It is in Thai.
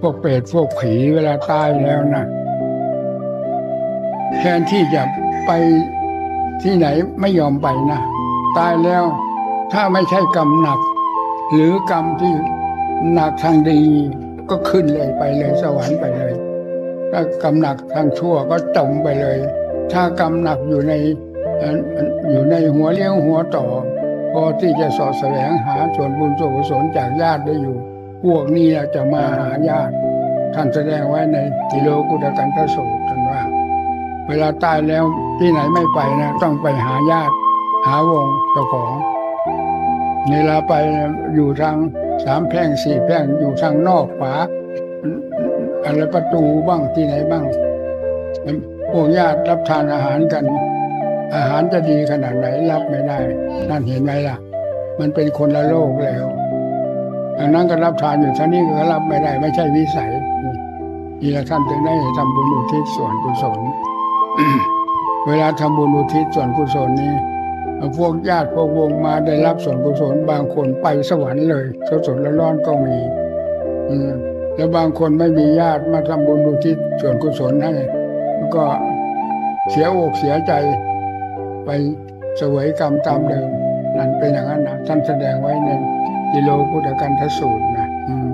พวกเปรตพวกผีเวลาตายแล้วนะแทนที่จะไปที่ไหนไม่ยอมไปนะ ตายแล้วถ้าไม่ใช่กรรมหนัก หรือกรรมที่หนักทางดีก็ขึ้นเลยไปเลยสวรรค์ไปเลย ถ้ากรรมหนักทางชั่วก็จมไปเลย ถ้ากรรมหนักอยู่ในเอ่ออยู่ในหัวเลี้ยงหัวต่อ พอที่จะสอดแสวงหาส่วนบุญส่วนกุศลจากญาติได้อยู่ พวกนี้จะมาหาญาติท่านแสดงไว้ในกิโลกุตกันทสูตรท่านว่า เวลาตายแล้วที่ไหนไม่ไปนะ ต้องไปหาญาติ หาวงเจ้าของเวลาไปอยู่ทางสามแพร่งสี่แพร่งอยู่ทางนอกฝาอะไรประตูบ้างที่ไหนบ้างพวกญาติรับทานอาหารกัน อาหารจะดีขนาดไหนรับไม่ได้ นั่นเห็นไหมล่ะ มันเป็นคนละโลกแล้ว อันนั้นก็รับทานอยู่ท่านี้ก็รับไม่ได้ ไม่ใช่วิสัยนี่แหละท่านจึงได้ทำบุญอุทิศส่วนกุศลเวลาทำบุญอุทิศส่วนกุศลนี้พวกญาติพวกวงมาได้รับส่วนกุศลบางคนไปสวรรค์เลยสดสดร้อนก็มี อืมแล้วบางคนไม่มีญาติมาทำบุญอุทิศส่วนกุศลให้ก็เสียอกเสียใจไปเสวยกรรมตามเดิมนั่นเป็นอย่างนั้นนะท่านแสดงไว้ใน กิโลพุทธกันทสูตรนะอืม